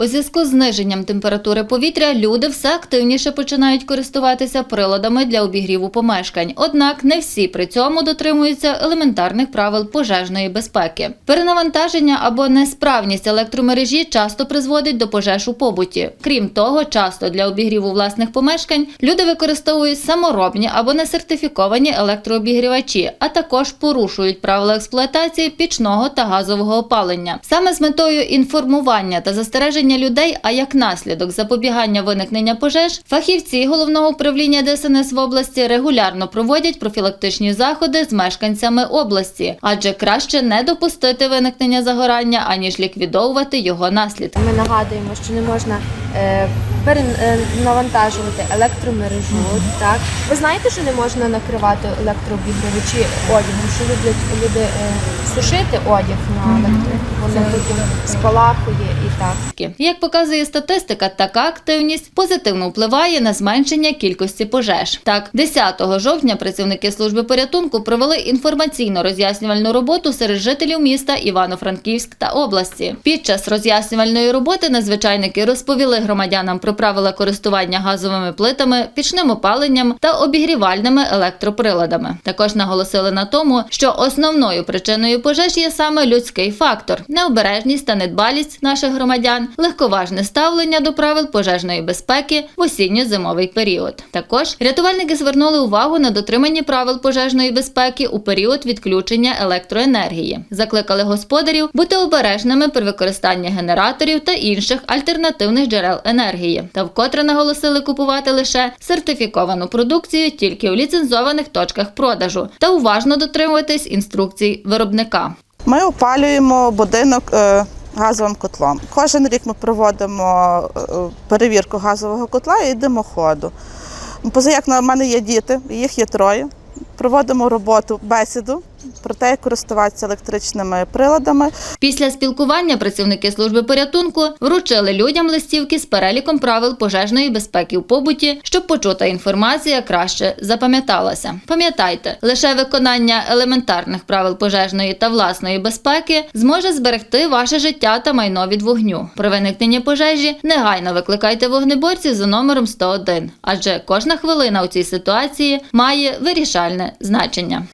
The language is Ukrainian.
У зв'язку з зниженням температури повітря люди все активніше починають користуватися приладами для обігріву помешкань. Однак не всі при цьому дотримуються елементарних правил пожежної безпеки. Перенавантаження або несправність електромережі часто призводить до пожеж у побуті. Крім того, часто для обігріву власних помешкань люди використовують саморобні або несертифіковані електрообігрівачі, а також порушують правила експлуатації пічного та газового опалення. Саме з метою інформування та застереження людей, а як наслідок запобігання виникнення пожеж, фахівці головного управління ДСНС в області регулярно проводять профілактичні заходи з мешканцями області, адже краще не допустити виникнення загорання, аніж ліквідовувати його наслідки. Ми нагадуємо, що не можна е, перенавантажувати електромережу. Так ви знаєте, що не можна накривати електрообігрівачі одягом, що люблять люди е, сушити одяг на електро. Воно потім спалахує і так. Як показує статистика, така активність позитивно впливає на зменшення кількості пожеж. Так, 10 жовтня працівники служби порятунку провели інформаційно-роз'яснювальну роботу серед жителів міста Івано-Франківськ та області. Під час роз'яснювальної роботи надзвичайники розповіли громадянам про правила користування газовими плитами, пічним опаленням та обігрівальними електроприладами. Також наголосили на тому, що основною причиною пожеж є саме людський фактор, необережність та недбалість наших громадян, легковажне ставлення до правил пожежної безпеки в осінньо-зимовий період. Також рятувальники звернули увагу на дотримання правил пожежної безпеки у період відключення електроенергії. Закликали господарів бути обережними при використанні генераторів та інших альтернативних джерел енергії, та вкотре наголосили купувати лише сертифіковану продукцію тільки у ліцензованих точках продажу та уважно дотримуватись інструкцій виробника. Ми опалюємо будинок е, газовим котлом. Кожен рік ми проводимо е, перевірку газового котла і димоходу. Поза як на мене є діти, їх є троє. Проводимо роботу, бесіду про те, як користуватися електричними приладами. Після спілкування працівники служби порятунку вручили людям листівки з переліком правил пожежної безпеки в побуті, щоб почута інформація краще запам'яталася. Пам'ятайте, лише виконання елементарних правил пожежної та власної безпеки зможе зберегти ваше життя та майно від вогню. При виникненні пожежі негайно викликайте вогнеборців за номером 101, адже кожна хвилина у цій ситуації має вирішальне значення.